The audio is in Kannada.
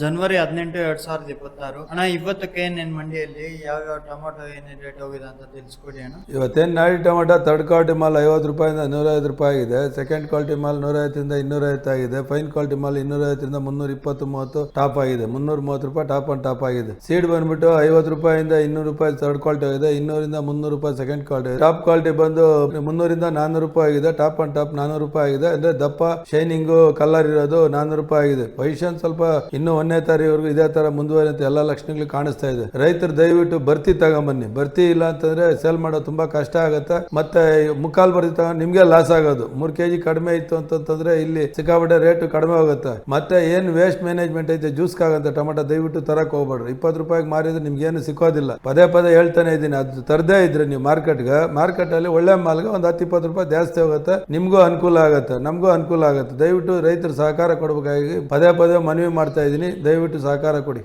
ಜನವರಿ ಹದಿನೆಂಟು ಎರಡ್ ಸಾವಿರದ ಇಪ್ಪತ್ತಾರು. ಅಣ್ಣ, ಇವತ್ತಕ್ಕೆ ಏನೇನ್ ಮಂಡಿಯಲ್ಲಿ, ಯಾವ್ಯಾವ ಟೊಮೊಟೊ ಏನೇ ರೇಟ್ ಹೋಗಿದೆ ಅಂತ ತಿಳಿಸ್ಕೊಡಿ ಅಣ್ಣ. ಇವತ್ತೇನು ನಾಳೆ ಟೊಮೆಟೊ ತರ್ಡ್ ಕ್ವಾಲಿಟಿ ಮಾಲ್ ಐವತ್ತು ರೂಪಾಯಿಂದ ನೂರೈವತ್ತು ರೂಪಾಯಿ ಆಗಿದೆ. ಸೆಕೆಂಡ್ ಕ್ವಾಲಿಟಿ ಮಾಲ್ ನೂರೈವತ್ತರಿಂದ ಇನ್ನೂರೈವತ್ತು ಆಗಿದೆ. ಫೈನ್ ಕ್ವಾಲಿಟಿ ಮಾಲ್ ಇನ್ನೂರೈವತ್ತರಿಂದ ಮುನ್ನೂರ ಇಪ್ಪತ್ತು ಮೂವತ್ತು ಟಾಪ್ ಆಗಿದೆ. ಮುನ್ನೂರ ಮೂವತ್ತು ರೂಪಾಯಿ ಟಾಪ್ ಅಂಡ್ ಟಾಪ್ ಆಗಿದೆ. ಸೀಡ್ ಬಂದ್ಬಿಟ್ಟು ಐವತ್ತು ರೂಪಾಯಿಂದ ಇನ್ನೂರು ರೂಪಾಯಿ ಥರ್ಡ್ ಕ್ವಾಲಿಟಿ ಆಗಿದೆ. ಇನ್ನೂರಿಂದ ಮುನ್ನೂರು ರೂಪಾಯಿ ಸೆಕೆಂಡ್ ಕ್ವಾಲಿಟಿ ಟಾಪ್ ಕ್ವಾಲಿಟಿ ಬಂದು ಮುನ್ನೂರಿಂದ ನಾನ್ನೂರು ರೂಪಾಯಿ ಆಗಿದೆ. ಟಾಪ್ ಅಂಡ್ ಟಾಪ್ ನಾನ್ನೂರು ರೂಪಾಯಿ ಆಗಿದೆ. ಅಂದ್ರೆ ದಪ್ಪ ಶೈನಿಂಗು ಕಲರ್ ಇರೋದು ನಾನ್ನೂರು ರೂಪಾಯಿ ಆಗಿದೆ. ಪೊಸಿಷನ್ ಸ್ವಲ್ಪ ಇನ್ನೂ ಒಂದನೇ ತಾರೀವರೆಗೂ ಇದೇ ತರ ಮುಂದುವರಿಯಂತೆ ಎಲ್ಲ ಲಕ್ಷಣಗಳು ಕಾಣಿಸ್ತಾ ಇದೆ. ರೈತರು ದಯವಿಟ್ಟು ಬರ್ತಿ ತಗೊಂಬನ್ನಿ. ಬರ್ತಿ ಇಲ್ಲ ಅಂತಂದ್ರೆ ಸೇಲ್ ಮಾಡೋದು ತುಂಬಾ ಕಷ್ಟ ಆಗುತ್ತೆ. ಮತ್ತೆ ಮುಕ್ಕಾಲ್ ಬರ್ತಿ ತಗೊಂಡು ನಿಮ್ಗೆ ಲಾಸ್ ಆಗೋದು. ಮೂರ್ ಕೆಜಿ ಕಡಿಮೆ ಇತ್ತು ಅಂತಂದ್ರೆ ಇಲ್ಲಿ ಸಿಕ್ಕಾಪಟ್ಟೆ ರೇಟ್ ಕಡಿಮೆ ಆಗುತ್ತೆ ಮತ್ತೆ ಏನ್ ವೇಸ್ಟ್ ಮ್ಯಾನೇಜ್ಮೆಂಟ್ ಐತೆ ಜ್ಯೂಸ್ ಆಗಂತ ಟೊಮೆಟೊ ದಯವಿಟ್ಟು ತರಕ್ ಹೋಗ್ಬೇಡ್ರಿ. ಇಪ್ಪತ್ ರೂಪಾಯಿಗೆ ಮಾರಿದ್ರೆ ನಿಮ್ಗೆ ಏನು ಸಿಕ್ಕೋದಿಲ್ಲ. ಪದೇ ಪದೇ ಹೇಳ್ತಾನೆ ಇದ್ದೀನಿ. ಅದು ತರದೇ ಇದ್ರೆ ನೀವು ಮಾರ್ಕೆಟ್ಗೆ ಮಾರ್ಕೆಟ್ ಅಲ್ಲಿ ಒಳ್ಳೆ ಮಾಲ್ಗೆ ಒಂದು ಹತ್ತು, ಇಪ್ಪತ್ತು ರೂಪಾಯಿ ಜಾಸ್ತಿ ಹೋಗುತ್ತೆ. ನಿಮ್ಗೂ ಅನುಕೂಲ ಆಗುತ್ತೆ. ನಮಗೂ ಅನುಕೂಲ ಆಗುತ್ತೆ. ದಯವಿಟ್ಟು ರೈತರು ಸಹಕಾರ ಕೊಡಬೇಕಾಗಿ ಪದೇ ಪದೇ ಮನವಿ ಮಾಡ್ತಾ ಇದ್ದೀನಿ. ದಯವಿಟ್ಟು ಸಹಕಾರ ಕೊಡಿ